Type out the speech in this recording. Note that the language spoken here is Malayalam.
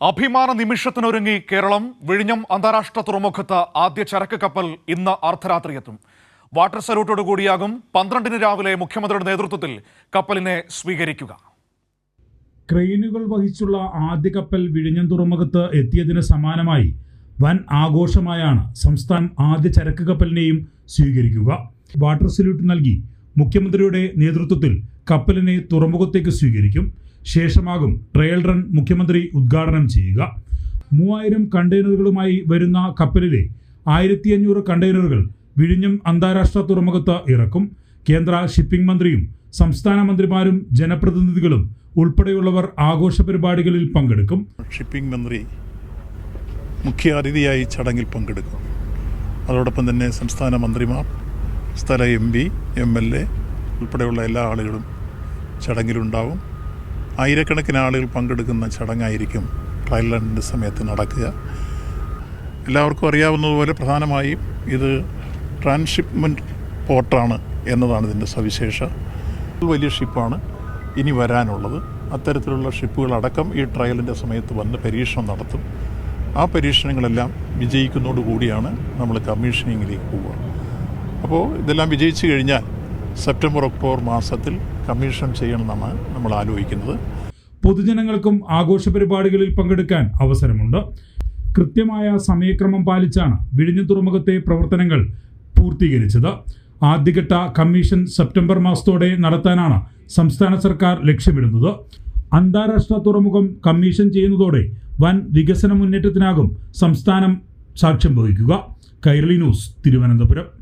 അഭിമാന നിമിഷത്തിനൊരുങ്ങി കേരളം വിഴിഞ്ഞം അന്താരാഷ്ട്ര തുറമുഖത്ത് ആദ്യ ചരക്ക് കപ്പൽ ഇന്ന് അർദ്ധരാത്രി എത്തും വാട്ടർ സല്യൂട്ടോടുകൂടിയാകും പന്ത്രണ്ടിന് രാവിലെ മുഖ്യമന്ത്രിയുടെ നേതൃത്വത്തിൽ കപ്പലിനെ സ്വീകരിക്കുക. ക്രെയിനുകൾ വഹിച്ചുള്ള ആദ്യ കപ്പൽ വിഴിഞ്ഞം തുറമുഖത്ത് എത്തിയതിന് സമാനമായി വൻ ആഘോഷമായാണ് സംസ്ഥാനം ആദ്യ ചരക്ക് കപ്പലിനെയും സ്വീകരിക്കുക. വാട്ടർ സല്യൂട്ട് നൽകി മുഖ്യമന്ത്രിയുടെ നേതൃത്വത്തിൽ കപ്പലിനെ തുറമുഖത്തേക്ക് സ്വീകരിക്കും. ശേഷമാകും ട്രയൽ റൺ മുഖ്യമന്ത്രി ഉദ്ഘാടനം ചെയ്യുക. മൂവായിരം കണ്ടെയ്നറുകളുമായി വരുന്ന കപ്പലിലെ ആയിരത്തി അഞ്ഞൂറ് കണ്ടെയ്നറുകൾ വിഴിഞ്ഞം അന്താരാഷ്ട്ര തുറമുഖത്ത് ഇറക്കും. കേന്ദ്ര ഷിപ്പിംഗ് മന്ത്രിയും സംസ്ഥാന മന്ത്രിമാരും ജനപ്രതിനിധികളും ഉൾപ്പെടെയുള്ളവർ ആഘോഷ പരിപാടികളിൽ പങ്കെടുക്കും. ഷിപ്പിംഗ് മന്ത്രി മുഖ്യ അതിഥിയായി ചടങ്ങിൽ പങ്കെടുക്കും. അതോടൊപ്പം തന്നെ സംസ്ഥാന മന്ത്രിമാർ സ്ഥല M P M L A ഉൾപ്പെടെയുള്ള എല്ലാ ആളുകളും ചടങ്ങിലുണ്ടാവും. ആയിരക്കണക്കിന് ആളുകൾ പങ്കെടുക്കുന്ന ചടങ്ങായിരിക്കും ട്രയൽ റണ്ണിന്റെ സമയത്ത് നടക്കുക. എല്ലാവർക്കും അറിയാവുന്നതുപോലെ പ്രധാനമായും ഇത് ട്രാൻസ്ഷിപ്മെന്റ് പോർട്ടാണ് എന്നതാണ് ഇതിന്റെ സവിശേഷ. വലിയ ഷിപ്പാണ് ഇനി വരാനുള്ളത്. അത്തരത്തിലുള്ള ഷിപ്പുകളടക്കം ഈ ട്രയലിന്റെ സമയത്ത് വന്ന് പരീക്ഷണം നടത്തും. ആ പരീക്ഷണങ്ങളെല്ലാം വിജയിക്കുന്നതോടുകൂടിയാണ് നമ്മൾ കമ്മീഷനിങ്ങിലേക്ക് പോവുക. അപ്പോൾ ഇതെല്ലാം വിജയിച്ചു കഴിഞ്ഞാൽ സെപ്റ്റംബർ ഒക്ടോബർ മാസത്തിൽ കമ്മീഷൻ ചെയ്യണമെന്നാണ് നമ്മൾ ആലോചിക്കുന്നത്. പൊതുജനങ്ങൾക്കും ആഘോഷ പരിപാടികളിൽ പങ്കെടുക്കാൻ അവസരമുണ്ട്. കൃത്യമായ സമയക്രമം പാലിച്ചാണ് വിഴിഞ്ഞു തുറമുഖത്തെ പ്രവർത്തനങ്ങൾ പൂർത്തീകരിച്ചത്. ആദ്യഘട്ട കമ്മീഷൻ സെപ്റ്റംബർ മാസത്തോടെ നടത്താനാണ് സംസ്ഥാന സർക്കാർ ലക്ഷ്യമിടുന്നത്. അന്താരാഷ്ട്ര തുറമുഖം കമ്മീഷൻ ചെയ്യുന്നതോടെ വൻ വികസന മുന്നേറ്റത്തിനാകും സംസ്ഥാനം സാക്ഷ്യം വഹിക്കുക. കൈരളി ന്യൂസ് തിരുവനന്തപുരം.